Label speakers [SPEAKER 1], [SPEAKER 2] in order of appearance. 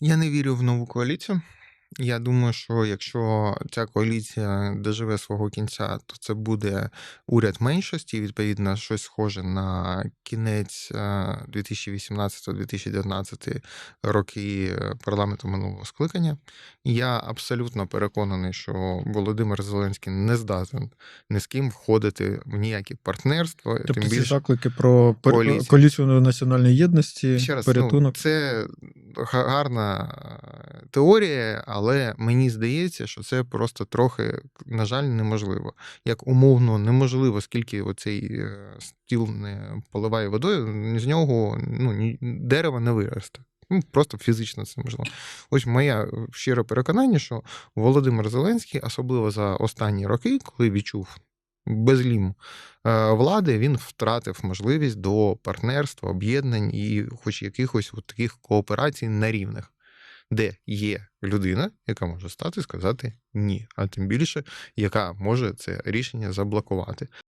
[SPEAKER 1] Я не вірю в нову коаліцію. Я думаю, що якщо ця коаліція доживе свого кінця, то це буде уряд меншості, відповідно, щось схоже на кінець е, 2018-2019 роки парламенту минулого скликання. Я абсолютно переконаний, що Володимир Зеленський не здатен ні з ким входити в ніякі партнерства,
[SPEAKER 2] Тобто
[SPEAKER 1] тим більше
[SPEAKER 2] заклики про коаліцію національної єдності,
[SPEAKER 1] Ще раз, ну, це га- гарна е, теорія, але мені здається, що це просто трохи, на жаль, неможливо. Як умовно неможливо, скільки оцей е, стіл не поливає водою, з нього ну, дерево не виросте. Ну, просто фізично це можливо. Ось моє е, щире переконання, що Володимир Зеленський, особливо за останні роки, коли відчув безлім е, влади, він втратив можливість до партнерства, об'єднань і хоч якихось от таких кооперацій на рівних, де є людина, яка може стати і сказати ні, а тим більше, яка може це рішення заблокувати.